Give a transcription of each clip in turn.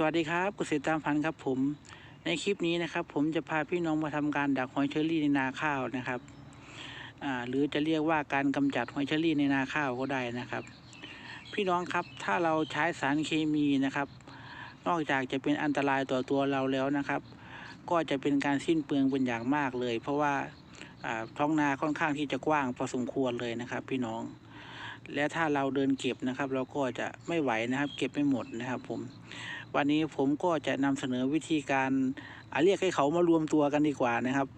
สวัสดีครับเกษตรตามฝันครับผม ในคลิปนี้นะครับ ผมจะพาพี่น้องมาทำการดักหอยเชอรี่ในนาข้าวนะครับหรือจะเรียกว่าการกำจัดหอยเชอรี่ในนาข้าวก็ได้นะครับ พี่น้องครับถ้าเราใช้สารเคมีนะครับ นอกจากจะเป็นอันตรายต่อตัวเราแล้วนะครับ ก็จะเป็นการสิ้นเปลืองเป็นอย่างมากเลย เพราะว่าท้องนาค่อนข้างที่จะกว้างพอสมควรเลยนะครับ พี่น้อง และถ้าเราเดินเก็บนะครับ เราก็จะไม่ไหวนะครับ เก็บไม่หมดนะครับ ผม วันนี้ผมก็จะนำเสนอวิธีการอ่าเรียกให้เขามารวมตัวกันดีกว่านะครับ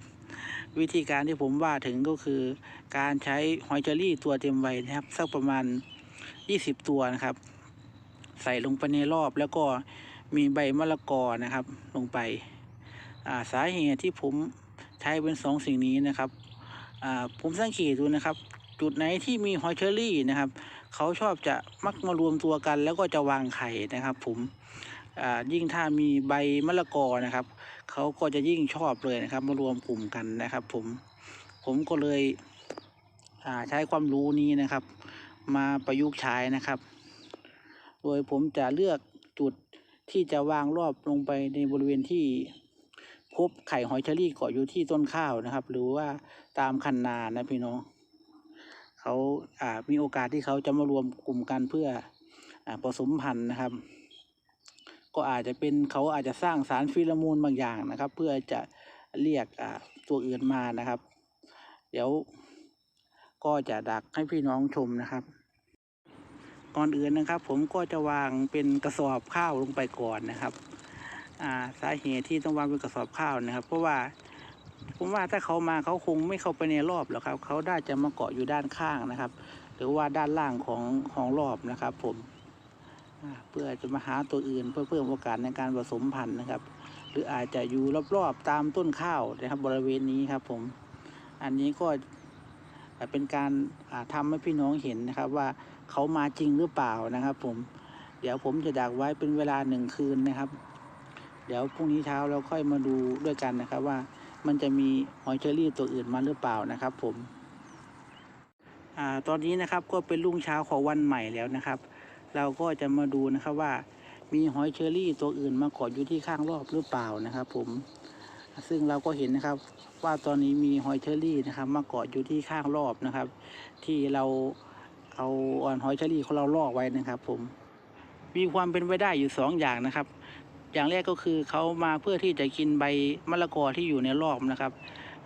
วิธีการที่ผมว่าถึงก็คือ การใช้หอยเจอรี่ตัวเต็มวัยนะครับสักประมาณ 20 ตัวนะครับ ใส่ลงไปในรอบแล้วก็มีใบมะละกอนะครับ ลงไปาสาเหตุที่ผมใช้เป็นสองสิ่งนี้นะครับผมสังเกตดูนะครับ จุดไหนที่มีหอยเชอรี่นะครับ เขาชอบจะมักมารวมตัวกัน แล้วก็จะวางไข่นะครับ ผมอ่ายิ่งถ้ามีใบมะละกอนะครับ เขาก็จะยิ่งชอบเลยนะครับ มารวมกลุ่มกันนะครับ ผมผมก็เลยอ่าใช้ความรู้นี้นะครับ มาประยุกต์ใช้นะครับ โดยผมจะเลือกจุดที่จะวางรอบลงไปในบริเวณที่พบไข่หอยเชอรี่เกาะอยู่ที่ต้นข้าวนะครับ หรือว่าตามคันนานะพี่น้อง เขาอ่ามีโอกาสที่เขาจะมารวมกลุ่มกันเพื่ออาผสมพันธุ์นะครับ ก็อาจจะเป็นเขาอาจจะสร้างสารฟีโรโมนบางอย่างนะครับ เพื่อจะเรียกอ่าตัวอื่นมานะครับ เดี๋ยวก็จะดักให้พี่น้องชมนะครับ ก่อนอื่นนะครับ ผมก็จะวางเป็นกระสอบข้าวลงไปก่อนนะครับอ่าสาเหตุที่ต้องวางเป็นกระสอบข้าวนะครับ เพราะว่า ผมว่าถ้าเขามาเขาคงไม่เข้าไปในรอบหรอกครับ เขาได้จะมาเกาะอยู่ด้านข้างนะครับ หรือว่าด้านล่างของของรอบนะครับ ผมเพื่อจะมาหาตัวอื่นเพื่อเพิ่มโอกาสในการผสมพันธุ์นะครับ หรืออาจจะอยู่รอบๆตามต้นข้าวนะครับ บริเวณนี้ครับ ผม อันนี้ก็เป็นการาทำให้พี่น้องเห็นนะครับ ว่าเขามาจริงหรือเปล่านะครับ ผม เดี๋ยวผมจะดักไว้เป็นเวลาหนึ่งคืนนะครับ เดี๋ยวพรุ่งนี้เช้าเราค่อยมาดูด้วยกันนะครับว่า มันจะมีหอยเชอรี่ตัวอื่นมาหรือเปล่านะครับ ผมอ่าตอนนี้นะครับก็เป็นรุ่งเช้าของวันใหม่แล้วนะครับ เราก็จะมาดูนะครับว่า มีหอยเชอรี่ตัวอื่นมาเกาะอยู่ที่ข้างรอบหรือเปล่านะครับ ผม ซึ่งเราก็เห็นนะครับ ว่าตอนนี้มีหอยเชอรี่นะครับ มาเกาะอยู่ที่ข้างรอบนะครับ ที่เราเอาอ่อนหอยเชอรี่ของเราลอกไว้นะครับ ผมมีความเป็นไปได้อยู่สองอย่างนะครับ อย่างแรกก็คือเขามาเพื่อที่จะกินใบมะละกอที่อยู่ในรอบนะครับ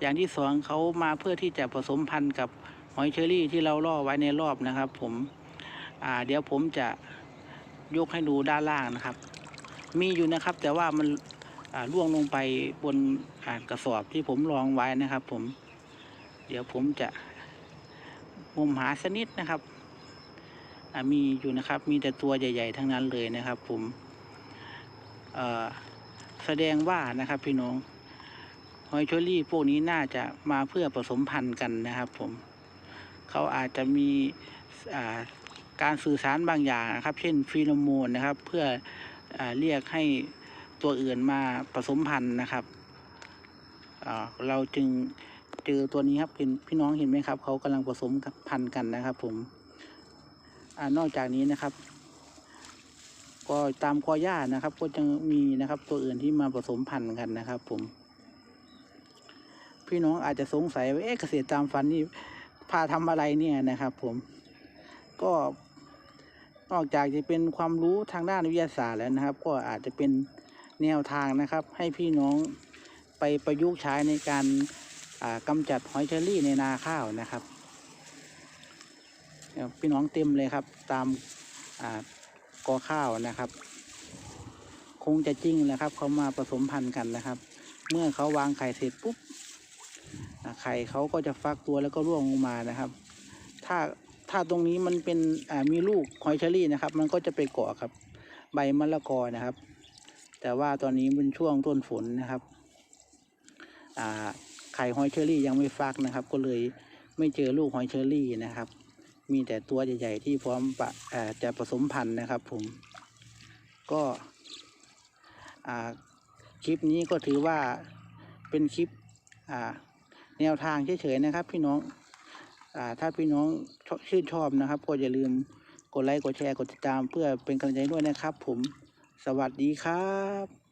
อย่างที่สองเขามาเพื่อที่จะผสมพันธุ์กับหอยเชอรี่ที่เราล่อไว้ในรอบนะครับ ผมอ่าเดี๋ยวผมจะยกให้ดูด้านล่างนะครับ มีอยู่นะครับ แต่ว่ามันอ่าล่วงลงไปบนกระสอบที่ผมรองไว้นะครับ ผม เดี๋ยวผมจะงมหาสนิดนะครับมีอยู่นะครับ มีแต่ตัวใหญ่ ๆ ทั้งนั้นเลยนะครับ ผม แสดงว่านะครับพี่น้องหอยเชอรี่พวกนี้น่าจะมาเพื่อผสมพันธุ์กันนะครับ ผมเขาอาจจะมีการสื่อสารบางอย่างนะครับ เช่นฟีโรโมนนะครับ เพื่ออเรียกให้ตัวอื่นมาผสมพันธุ์นะครับเราจึงเจอตัวนี้ครับเห็นพี่น้องเห็นไหมครับเขากำลังผสมพันธุ์กันนะครับ ผมอนอกจากนี้นะครับ ก็ตามกอหญ้านะครับ ก็จะมีนะครับ ตัวอื่นที่มาผสมพันธุ์กันนะครับ ผม พี่น้องอาจจะสงสัยว่าเอ๊ะเกษตรตามฝันนี่พาทำอะไรเนี่ยนะครับ ผม ก็นอกจากจะเป็นความรู้ทางด้านวิทยาศาสตร์แล้วนะครับ ก็อาจจะเป็นแนวทางนะครับ ให้พี่น้องไปประยุกต์ใช้ในการอ่ากำจัดหอยเชอรี่ในนาข้าวนะครับพี่น้องเต็มเลยครับ ตามอ่า กอข้าวนะครับ คงจะจริงแหละครับเขามาผสมพันธุ์กันนะครับ เมื่อเขาวางไข่เสร็จปุ๊บไข่เขาก็จะฟักตัวแล้วก็ร่วงลงมานะครับ ถ้าถ้าตรงนี้มันเป็นมีลูกหอยเชอรี่นะครับ มันก็จะไปเกาะกับ ใบมะละกอนะครับ แต่ว่าตอนนี้เป็นช่วงต้นฝนนะครับไข่หอยเชอรี่ยังไม่ฟักนะครับ ก็เลยไม่เจอลูกหอยเชอรี่นะครับ มีแต่ตัวใหญ่ๆที่พร้อมปะจะผสมพันธุ์นะครับ ผมก็คลิปนี้ก็ถือว่าเป็นคลิปแนวทางเฉยๆนะครับ พี่น้องอถ้าพี่น้องช,ชื่นชอบนะครับ ก็อย่าลืมกดไลค์กดแชร์กดติดตามเพื่อเป็นกำลังใจด้วยนะครับ ผมสวัสดีครับ